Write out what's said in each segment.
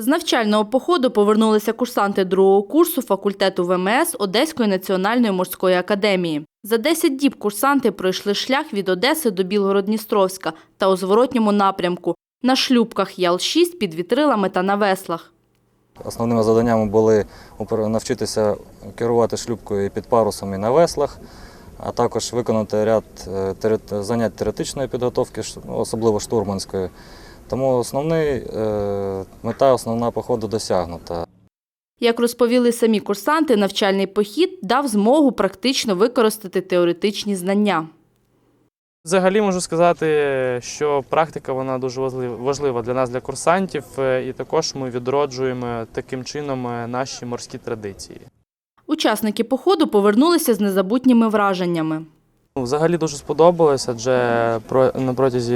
З навчального походу повернулися курсанти другого курсу факультету ВМС Одеської національної морської академії. За 10 діб курсанти пройшли шлях від Одеси до Білгород-Дністровська та у зворотньому напрямку на шлюпках Ял-6 під вітрилами та на веслах. Основними завданнями були навчитися керувати шлюпкою і під парусом і на веслах, а також виконати ряд е, занять теоретичної підготовки, ну, особливо штурманської. Тому основний е, мета основна походу досягнута. Як розповіли самі курсанти, навчальний похід дав змогу практично використати теоретичні знання. Взагалі можу сказати, що практика вона дуже важлива- для нас, для курсантів, е, і також ми відроджуємо таким чином е, наші морські традиції. Учасники походу повернулися з незабутніми враженнями. Ну, Взагалі дуже сподобалось, адже на протязі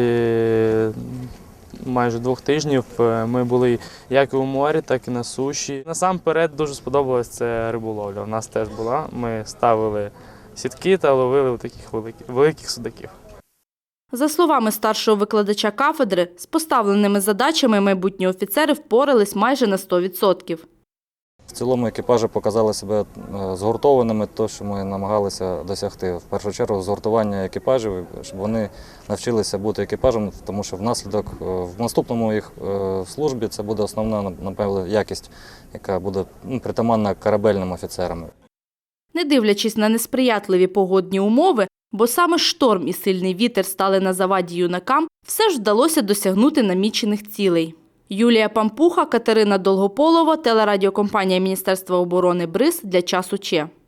майже двох тижнів е, ми були як у морі, так і на суші. Насамперед дуже сподобалася це риболовля. У нас теж була. Ми ставили сітки та ловили таких великих, великих судаків. За словами старшого викладача кафедри, з поставленими задачами майбутні офіцери впорались майже на 100%. Цілому екіпажі показали себе е, згуртованими, то, що ми намагалися досягти. В першу чергу згуртування екіпажів, щоб вони навчилися бути екіпажем, тому що внаслідок е, в наступному їх е, службі це буде основна напевно, якість, яка буде ну, притаманна корабельним офіцерам. Не дивлячись на несприятливі погодні умови, бо саме шторм і сильний вітер стали на заваді юнакам, все ж вдалося досягнути намічених цілей. Юлія Пампуха, Катерина Долгополова, телерадіокомпанія Міністерства оборони БРИЗ для часу Че.